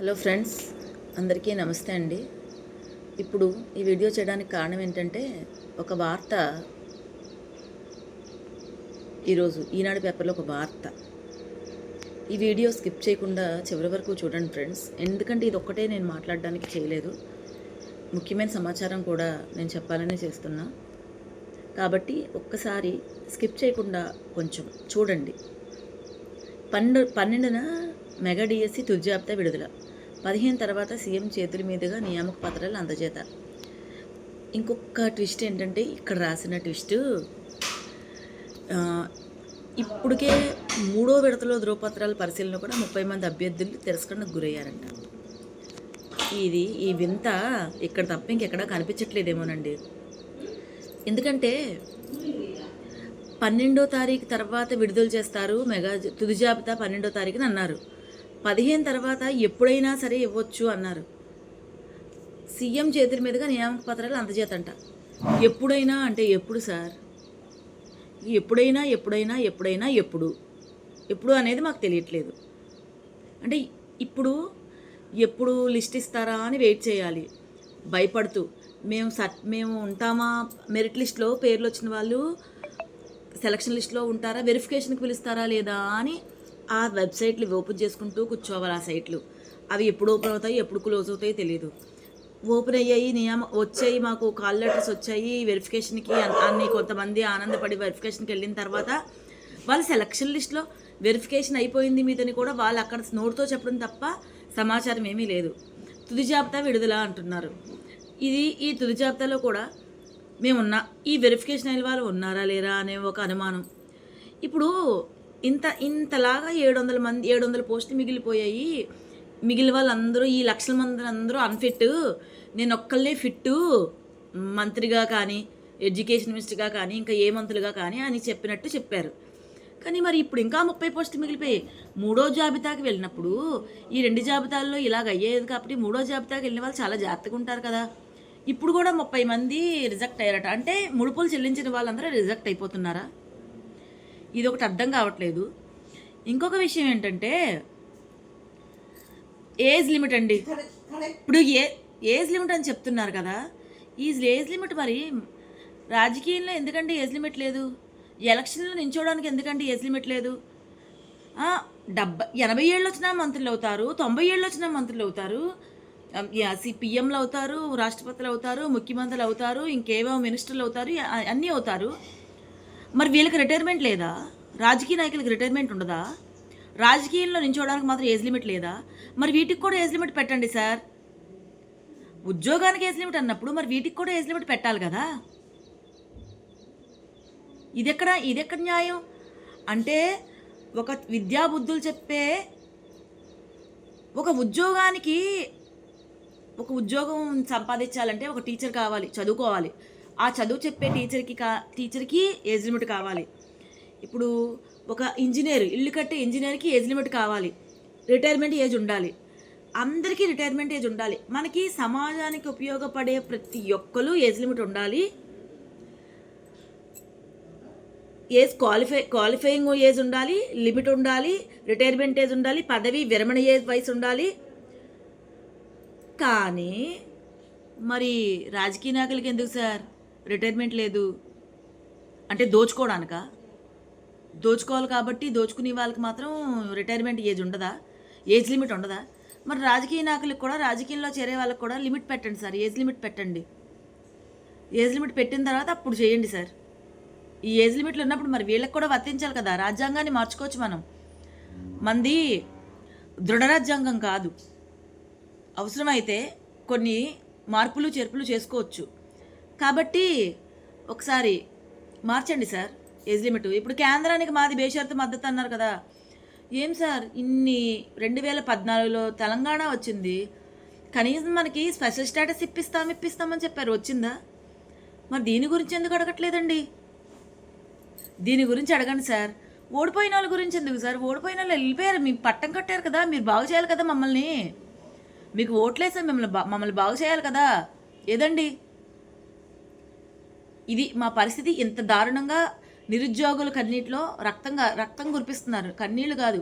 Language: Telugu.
హలో ఫ్రెండ్స్ అందరికీ నమస్తే అండి. ఇప్పుడు ఈ వీడియో చేయడానికి కారణం ఏంటంటే ఒక వార్త. ఈరోజు ఈనాడు పేపర్లో ఒక వార్త. ఈ వీడియో స్కిప్ చేయకుండా చివరి వరకు చూడండి ఫ్రెండ్స్. ఎందుకంటే ఇది ఒక్కటే నేను మాట్లాడడానికి చేయలేదు. ముఖ్యమైన సమాచారం కూడా నేను చెప్పాలని చేస్తున్నా. కాబట్టి ఒక్కసారి స్కిప్ చేయకుండా కొంచెం చూడండి. పన్నెండు పన్నెండున మెగా డిఎస్సి తుది జాబితా విడుదల. పదిహేను తర్వాత సీఎం చేతుల మీదుగా నియామక పత్రాలు అందజేత. ఇంకొక ట్విస్ట్ ఏంటంటే ఇక్కడ రాసిన ట్విస్ట్ ఇప్పటికే మూడో విడతలో ధృవపత్రాల పరిశీలన కూడా ముప్పై మంది అభ్యర్థులు తిరస్కరణకు గురయ్యారంట. ఇది ఈ వింత ఇక్కడ తప్ప ఇంకెక్కడా కనిపించట్లేదేమోనండి. ఎందుకంటే పన్నెండో తారీఖు తర్వాత విడుదల చేస్తారు మెగా తుది జాబితా పన్నెండో తారీఖున అన్నారు పదిహేను తర్వాత ఎప్పుడైనా సరే ఇవ్వచ్చు అన్నారు. సీఎం చేతుల మీదుగా నియామక పత్రాలు అందజేతంట. ఎప్పుడైనా అంటే ఎప్పుడు సార్? ఎప్పుడైనా ఎప్పుడైనా ఎప్పుడైనా ఎప్పుడు? ఎప్పుడు అనేది మాకు తెలియట్లేదు. అంటే ఇప్పుడు ఎప్పుడు లిస్ట్ ఇస్తారా అని వెయిట్ చేయాలి. భయపడుతూ మేము సట్ మేము ఉంటామా? మెరిట్ లిస్ట్లో పేర్లు వచ్చిన వాళ్ళు సెలక్షన్ లిస్ట్లో ఉంటారా? వెరిఫికేషన్కి పిలుస్తారా లేదా అని ఆ వెబ్సైట్లు ఓపెన్ చేసుకుంటూ కూర్చోవాలి ఆ సైట్లు. అవి ఎప్పుడు ఓపెన్ అవుతాయి ఎప్పుడు క్లోజ్ అవుతాయో తెలియదు ఓపెన్ అయ్యాయి నియామ వచ్చాయి మాకు కాల్ లెటర్స్ వచ్చాయి వెరిఫికేషన్కి అన్ని కొంతమంది ఆనందపడి వెరిఫికేషన్కి వెళ్ళిన తర్వాత వాళ్ళ సెలక్షన్ లిస్ట్లో వెరిఫికేషన్ అయిపోయింది మీదని కూడా వాళ్ళు అక్కడ నోటుతో చెప్పడం తప్ప సమాచారం ఏమీ లేదు. తుది జాబితా విడుదల అంటున్నారు. ఇది ఈ తుది జాబితాలో కూడా మేమున్నా ఈ వెరిఫికేషన్ అయిన వాళ్ళు ఉన్నారా లేరా అనే ఒక అనుమానం. ఇప్పుడు ఇంత ఇంతలాగా ఏడు వందల మంది ఏడు వందల పోస్టులు మిగిలిపోయాయి. మిగిలిన వాళ్ళందరూ ఈ లక్షల మంది అందరూ అన్ఫిట్ నేను ఒక్కళ్ళే ఫిట్టు మంత్రిగా కానీ ఎడ్యుకేషన్ మినిస్టర్గా కానీ ఇంకా ఏ మంత్రులుగా కానీ అని చెప్పినట్టు చెప్పారు. కానీ మరి ఇప్పుడు ఇంకా ముప్పై పోస్టులు మిగిలిపోయాయి. మూడో జాబితాకి వెళ్ళినప్పుడు ఈ రెండు జాబితాల్లో ఇలాగ అయ్యేది కాబట్టి మూడో జాబితాకి వెళ్ళిన వాళ్ళు చాలా జాగ్రత్తగా ఉంటారు కదా. ఇప్పుడు కూడా ముప్పై మంది రిజెక్ట్ అయ్యారట. అంటే ముడుపులు చెల్లించిన వాళ్ళందరూ రిజెక్ట్ అయిపోతున్నారా? ఇది ఒకటి అర్థం కావట్లేదు. ఇంకొక విషయం ఏంటంటే ఏజ్ లిమిట్ అండి. ఇప్పుడు ఏ ఏజ్ లిమిట్ అని చెప్తున్నారు కదా ఈ ఏజ్ లిమిట్ మరి రాజకీయంలో ఎందుకంటే ఏజ్ లిమిట్ లేదు? ఎలక్షన్లో నించోవడానికి ఎందుకంటే ఏజ్ లిమిట్ లేదు? డెబ్బై ఎనభై ఏళ్ళు వచ్చినా మంత్రులు అవుతారు తొంభై ఏళ్ళు వచ్చినా మంత్రులు అవుతారు. పిఎంలు అవుతారు రాష్ట్రపతులు అవుతారు ముఖ్యమంత్రులు అవుతారు ఇంకేవో మినిస్టర్లు అవుతారు అన్నీ అవుతారు. మరి వీళ్ళకి రిటైర్మెంట్ లేదా? రాజకీయ నాయకులకు రిటైర్మెంట్ ఉండదా? రాజకీయంలో నించోవడానికి మాత్రం ఏజ్ లిమిట్ లేదా? మరి వీటికి కూడా ఏజ్ లిమిట్ పెట్టండి సార్ ఉద్యోగానికి ఏజ్ లిమిట్ అన్నప్పుడు మరి వీటికి కూడా ఏజ్ లిమిట్ పెట్టాలి కదా? ఇదెక్కడ? ఇదెక్కడ న్యాయం? అంటే ఒక విద్యాబుద్ధులు చెప్పే ఒక ఉద్యోగానికి ఒక ఉద్యోగం సంపాదించాలంటే ఒక టీచర్ కావాలి చదువుకోవాలి. ఆ చదువు చెప్పే టీచర్కి కా టీచర్కి ఏజ్ లిమిట్ కావాలి. ఇప్పుడు ఒక ఇంజనీర్ ఇల్లు కట్టే ఇంజనీర్కి ఏజ్ లిమిట్ కావాలి. రిటైర్మెంట్ ఏజ్ ఉండాలి. అందరికీ రిటైర్మెంట్ ఏజ్ ఉండాలి. మనకి సమాజానికి ఉపయోగపడే ప్రతి ఒక్కరు ఏజ్ లిమిట్ ఉండాలి. ఏజ్ క్వాలిఫై క్వాలిఫైయింగ్ ఏజ్ ఉండాలి లిమిట్ ఉండాలి రిటైర్మెంట్ ఏజ్ ఉండాలి పదవి విరమణ ఏజ్ వయసు ఉండాలి. కానీ మరి రాజకీయ నాయకులకి ఎందుకు సార్? రిటైర్మెంట్ లేదు. అంటే దోచుకోవడానికా దోచుకోవాలి కాబట్టి దోచుకునే వాళ్ళకి మాత్రం రిటైర్మెంట్ ఏజ్ ఉండదా? ఏజ్ లిమిట్ ఉండదా? మరి రాజకీయ నాయకులకు కూడా రాజకీయంలో చేరే వాళ్ళకి కూడా లిమిట్ పెట్టండి సార్ ఏజ్ లిమిట్ పెట్టండి. ఏజ్ లిమిట్ పెట్టిన తర్వాత అప్పుడు చేయండి సార్. ఈ ఏజ్ లిమిట్లు ఉన్నప్పుడు మరి వీళ్ళకి కూడా వర్తించాలి కదా రాజ్యాంగాన్ని మార్చుకోవచ్చు మనం. మంది దృఢ రాజ్యాంగం కాదు. అవసరమైతే కొన్ని మార్పులు చేర్పులు చేసుకోవచ్చు. కాబట్టి ఒకసారి మార్చండి సార్ ఏజ్ లిమిట్. ఇప్పుడు కేంద్రానికి మాది బేషరతు మద్దతు అన్నారు కదా. ఏం సార్ ఇన్ని రెండు వేల పద్నాలుగులో తెలంగాణ వచ్చింది. కనీసం మనకి స్పెషల్ స్టేటస్ ఇప్పిస్తాం ఇప్పిస్తామని చెప్పారు. వచ్చిందా? మరి దీని గురించి ఎందుకు అడగట్లేదండి? దీని గురించి అడగండి సార్. ఓడిపోయిన వాళ్ళ గురించి ఎందుకు సార్? ఓడిపోయిన వాళ్ళు వెళ్ళిపోయారు. మీ పట్టం కట్టారు కదా మీరు బాగు చేయాలి కదా మమ్మల్ని. మీకు ఓట్లేసాం మిమ్మల్ని బా మమ్మల్ని బాగు చేయాలి కదా. ఏదండి? ఇది మా పరిస్థితి ఇంత దారుణంగా నిరుద్యోగుల కన్నీటిలో రక్తంగా రక్తం కురిపిస్తున్నారు. కన్నీళ్ళు కాదు.